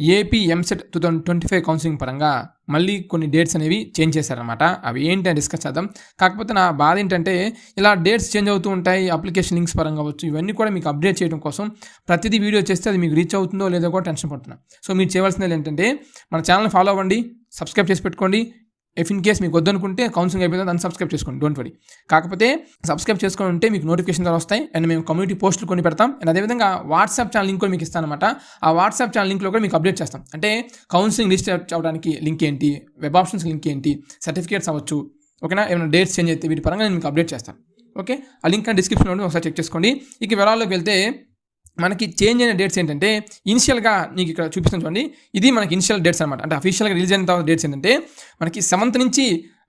AP EAMCET two thousand twenty five counselling పరంగా మళ్ళీ కొన్ని డేట్స్ అనేవి చేంజ్ చేశారనమాట అవి ఏంటి అని డిస్కస్ చేద్దాం. కాకపోతే నా బాధ ఏంటంటే ఇలా డేట్స్ చేంజ్ అవుతూ ఉంటాయి అప్లికేషన్ లింక్స్ పరంగా అవ్వచ్చు ఇవన్నీ కూడా మీకు అప్డేట్ చేయడం కోసం ప్రతిదీ వీడియో చేస్తే అది మీకు రీచ్ అవుతుందో లేదో కూడా టెన్షన్ పడుతున్నా. సో మీరు చేయవలసింది ఏంటంటే మన ఛానల్ ఫాలో అవ్వండి సబ్స్క్రైబ్ చేసి పెట్టుకోండి ఇఫ్ ఇన్ కేస్ మీకు వద్దనుకుంటే కౌన్సిలింగ్ అయిపోయిందో దాన్ని సబ్స్క్రైబ్ చేసుకోండి. డోంట్ వరీ కాకపోతే సబ్స్క్రైబ్ చేసుకొని ఉంటే మీకు నోటిఫికేషన్ ద్వారా వస్తాయి. అండ్ మేము కమ్యూనిటీ పోస్టులు కొన్ని పెడతాం. అండ్ అదేవిధంగా వాట్సాప్ ఛానల్ లింక్ కూడా మీకు ఇస్తాను అనమాట ఆ వాట్సాప్ ఛానల్ లింక్లో కూడా మీకు అప్డేట్ చేస్తాం. అంటే కౌన్సిలింగ్ లిస్ట్ అవ్వడానికి లింక్ ఏంటి? వెబ్ ఆప్షన్స్ లింక్ ఏంటి? సర్టిఫికేట్స్ అవ్వచ్చు. ఓకేనా? ఏమైనా డేట్స్ చేంజ్ అయితే వీటి పరంగా నేను మీకు అప్డేట్ చేస్తాను. ఓకే? ఆ లింక్ డిస్క్రిప్షన్లో ఒకసారి చెక్ చేసుకోండి. ఇక వివరాల్లోకి వెళ్తే మనకి చేంజ్ అయిన డేట్స్ ఏంటంటే ఇనిషియల్గా నీకు ఇక్కడ చూపిస్తాను చూడండి. ఇది మనకి ఇనిషియల్ డేట్స్ అనమాట అంటే అఫీషియల్గా రిలీజ్ అయిన తర్వాత డేట్స్ ఏంటంటే మనకి సెవెంత్ నుంచి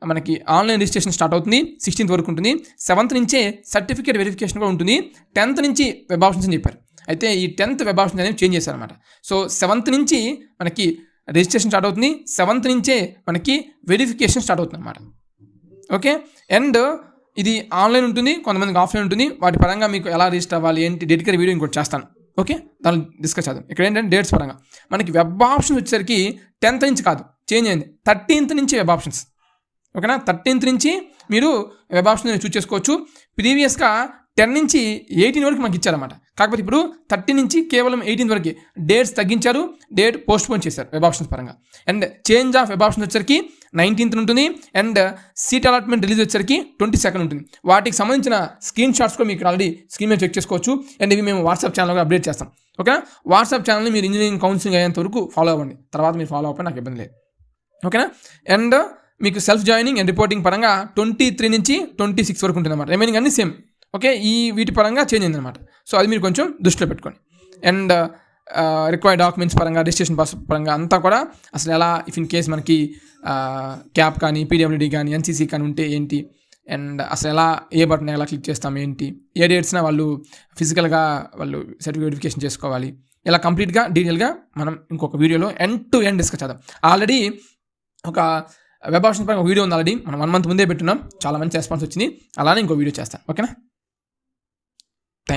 మనకి ఆన్లైన్ రిజిస్ట్రేషన్ స్టార్ట్ అవుతుంది సిక్స్టీన్త్ వరకు ఉంటుంది. సెవెంత్ నుంచే సర్టిఫికేట్ వెరిఫికేషన్ కూడా ఉంటుంది. టెన్త్ నుంచి వెబ్ ఆప్షన్స్ అని చెప్పారు. అయితే ఈ టెన్త్ వెబ్ ఆప్షన్స్ అనేవి చేంజ్ చేశారనమాట సో సెవెంత్ నుంచి మనకి రిజిస్ట్రేషన్ స్టార్ట్ అవుతుంది. సెవెంత్ నుంచే మనకి వెరిఫికేషన్ స్టార్ట్ అవుతుంది అనమాట ఓకే అండ్ ఇది ఆన్లైన్ ఉంటుంది కొంతమందికి ఆఫ్లైన్ ఉంటుంది. వాటి పరంగా మీకు ఎలా రిజిస్టర్ అవ్వాలి ఏంటి డెడికేట్ వీడియో ఇంకోటి చేస్తాను. ఓకే దాన్ని డిస్కస్ చేద్దాం. ఇక్కడ ఏంటంటే డేట్స్ పరంగా. మనకి వెబ్ ఆప్షన్ వచ్చేసరికి టెన్త్ నుంచి కాదు చేంజ్ అయింది. థర్టీన్త్ నుంచి వెబ్ ఆప్షన్స్ ఓకేనా థర్టీన్త్ నుంచి మీరు వెబ్ ఆప్షన్ చూస్ చేసుకోవచ్చు. ప్రీవియస్గా టెన్ నుంచి ఎయిటీన్ వరకు మనకి ఇచ్చారన్నమాట. కాకపోతే ఇప్పుడు థర్టీ నుంచి కేవలం ఎయిటీన్ వరకు. డేట్స్ తగ్గించారు డేట్ పోస్ట్ పోన్ చేశారు వెబ్ ఆప్షన్స్ పరంగా. And change of web options వచ్చరికి నైన్టీన్త్ ఉంటుంది. అండ్ సీట్ అలాట్మెంట్ రిలీజ్ వచ్చేసరికి ట్వంటీ సెకండ్ ఉంటుంది. వాటికి సంబంధించిన స్క్రీన్ షాట్స్ కూడా మీకు ఆల్రెడీ స్క్రీన్ మీద చెక్ చేసుకోవచ్చు. అండ్ ఇవి మేము వాట్సాప్ ఛానల్లో అప్డేట్ చేస్తాం. ఓకేనా? వాట్సాప్ ఛానల్ని మీరు ఇంజనీరింగ్ కౌన్సిలింగ్ అయ్యేంత వరకు ఫాలో అవ్వండి. తర్వాత మీరు ఫాలో అవ్వడం నాకు ఇబ్బంది లేదు. ఓకేనా? అండ్ మీకు సెల్ఫ్ జాయినింగ్ అండ్ రిపోర్టింగ్ పరంగా ట్వంటీ త్రీ నుంచి ట్వంటీ సిక్స్ వరకు ఉంటుంది అనమాట రిమైనింగ్ అన్ని సేమ్. ఓకే? ఈ వీటి పరంగా చేంజ్ అయింది అనమాట సో అది మీరు కొంచెం దృష్టిలో పెట్టుకోండి. అండ్ రిక్వైర్డ్ డాక్యుమెంట్స్ పరంగా రిజిస్ట్రేషన్ పాస్ పరంగా అంతా కూడా అసలు ఎలా ఇఫ్ ఇన్ కేస్ మనకి క్యాప్ కానీ పీడబ్ల్యూడీ కానీ ఎన్సీసీ కానీ ఉంటే ఏంటి? అండ్ అసలు ఎలా ఏ బటన్ ఎలా క్లిక్ చేస్తాం ఏంటి? ఏ డేట్స్న వాళ్ళు ఫిజికల్గా వాళ్ళు సర్టిఫికేట్ వెరిఫికేషన్ చేసుకోవాలి? ఇలా కంప్లీట్గా డీటెయిల్గా మనం ఇంకొక వీడియోలో ఎండ్ టు ఎండ్ డిస్కస్ చేద్దాం. ఆల్రెడీ ఒక వెబ్ ఆప్షన్ పైన ఒక వీడియో ఉంది ఆల్రెడీ మనం వన్ మంత్ ముందే పెట్టున్నాం. చాలా మంచి రెస్పాన్స్ వచ్చింది. అలానే ఇంకో వీడియో చేస్తాను ఓకేనా